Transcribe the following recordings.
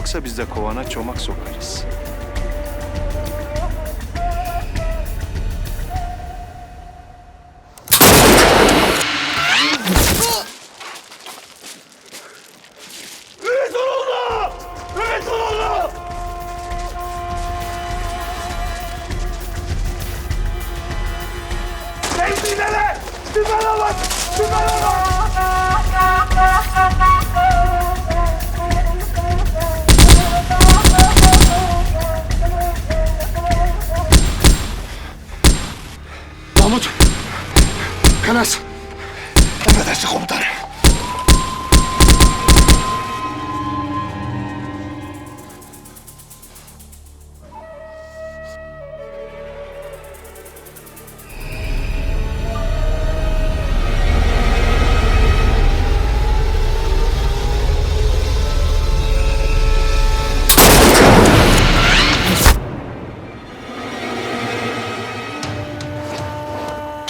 sokacaksa biz de kovana çomak sokarız.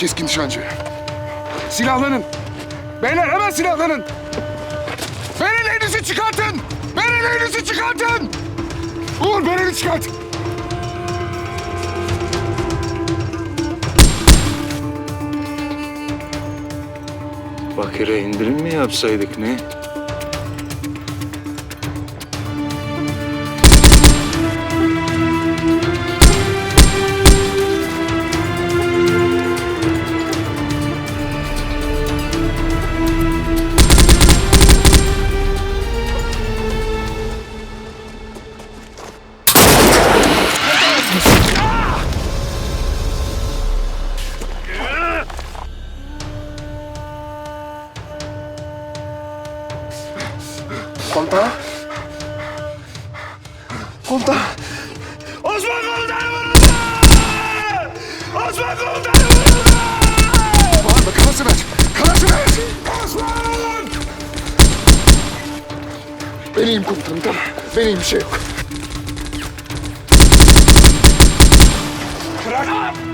Keskin nişancı. Silahlanın. Beyler hemen silahlanın. Bereleğinizi çıkartın. Bereleğinizi çıkartın. Uğur bereni çıkart. Bakire indirim mi yapsaydık ne? Komutan. Osman Komutanı vuruldu! Osman Komutanı vuruldu! Bağırma kanası ver. Kanası ver. Osman! Ben iyiyim komutanım tamam. Ben iyiyim bir şey yok. Nabzı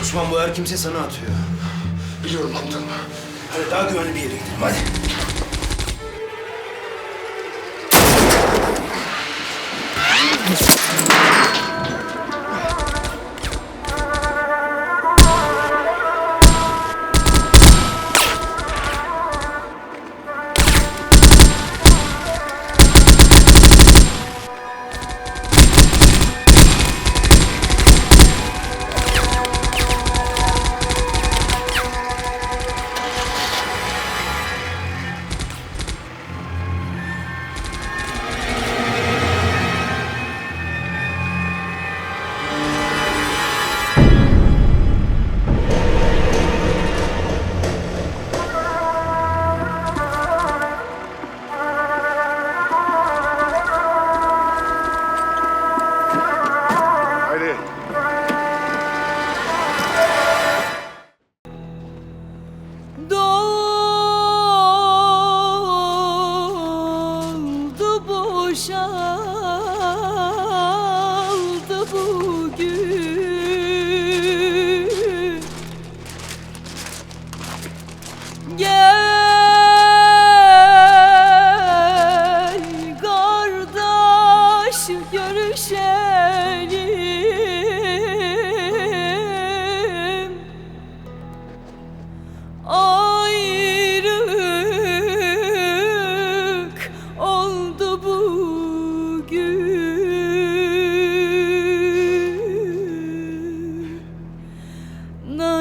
Osman bu her kimse sana atıyor. Biliyorum komutanım. Hadi daha güvenli bir yere gidelim hadi. Haydi. до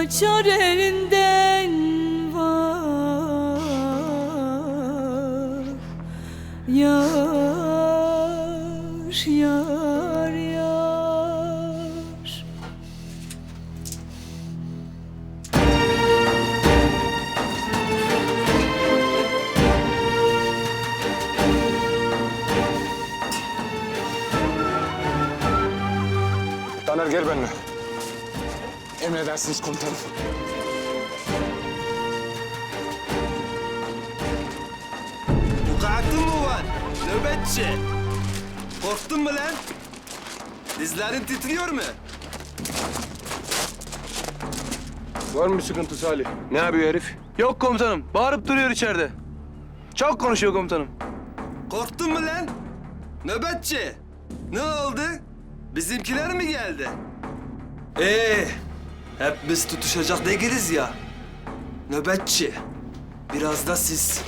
çare. Emredersiniz komutanım. Vukuatın mı var? Nöbetçi. Korktun mu lan? Dizlerin titriyor mu? Var mı bir sıkıntı Salih? Ne yapıyor herif? Yok komutanım. Bağırıp duruyor içeride. Çok konuşuyor komutanım. Korktun mu lan? Nöbetçi. Ne oldu? Bizimkiler mi geldi? Ee, hep biz tutuşacak değiliz ya. Nöbetçi. Biraz da siz.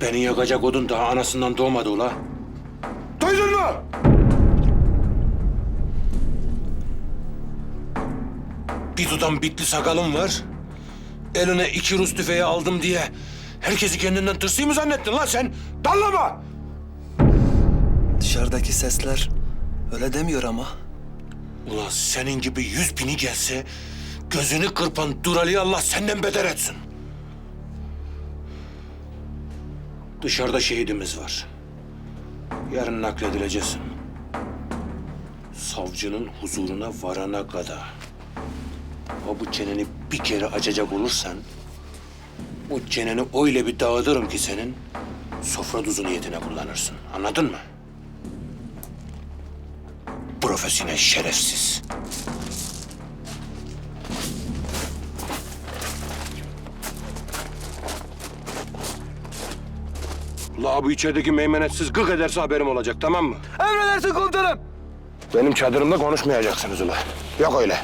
Beni yakacak odun daha anasından doğmadı ula. Duydun mu? Bir tutam bitli sakalım var. Eline iki Rus tüfeği aldım diye herkesi kendinden tırsıyı mı zannettin lan sen? Dallama! Dışarıdaki sesler öyle demiyor ama. Ulan senin gibi yüz bini gelse gözünü kırpan Durali'yi Allah senden beter etsin. Dışarıda şehidimiz var. Yarın nakledileceksin. Savcının huzuruna varana kadar. O bu çeneni bir kere açacak olursan... ...o çeneni öyle bir dağıtırım ki senin... ...sofra tuzu niyetine kullanırsın. Anladın mı? Profesyonel şerefsiz. La bu içerideki meymenetsiz gık ederse haberim olacak tamam mı? Emredersin komutanım. Benim çadırımda konuşmayacaksınız ula. Yok öyle.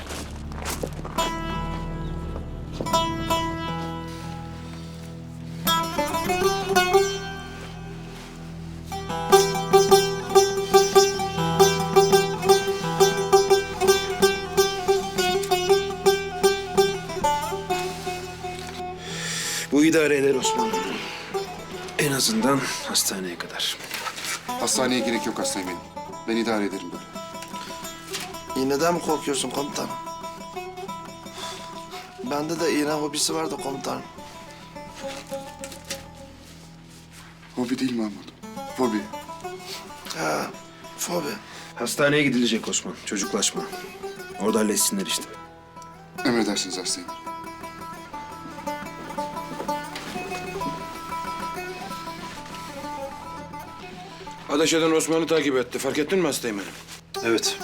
Azından hastaneye kadar. Hastaneye gerek yok hastayım benim. Ben idare ederim böyle. İğneden mi korkuyorsun komutanım? Bende de iğne hobisi var da komutanım. Hobi değil Mahmut. Fobi. Ha, fobi. Hastaneye gidilecek Osman. Çocuklaşma. Orada halletsinler işte. Emredersiniz hastayım. Ateş eden Osman'ı takip etti. Fark ettin mi hastayım benim? Evet.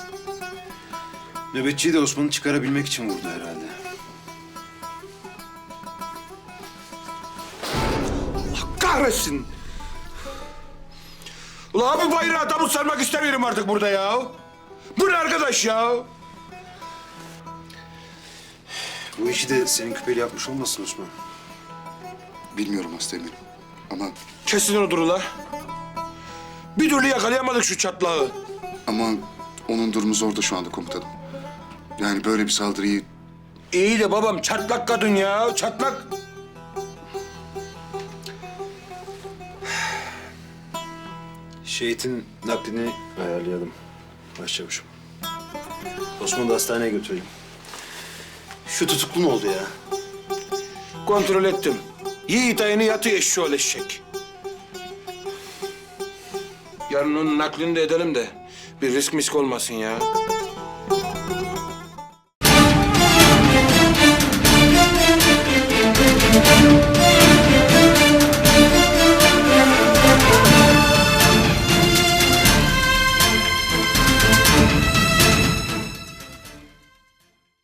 Nöbetçiyi de Osman'ı çıkarabilmek için vurdu herhalde. Kahretsin! Ula abi bayrağı tabut sarmak istemiyorum artık burada ya. Bu ne arkadaş ya? Bu işi de senin küpeli yapmış olmasın Osman? Bilmiyorum hastayım benim. Ama Kesin odur ula. Bir türlü yakalayamadık şu çatlağı. ama onun durumu zorda şu anda komutanım. Yani böyle bir saldırıyı İyi de babam çatlak kadın ya, çatlak. Şehit'in naklini ayarlayalım. Başçavuşum. Osman'ı da hastaneye götürelim. Şu tutuklu mu oldu ya? Kontrol ettim. Yiğit ayını yatıyor eşşoğlu eşek. Yarın onun naklini de edelim de bir risk misk olmasın ya.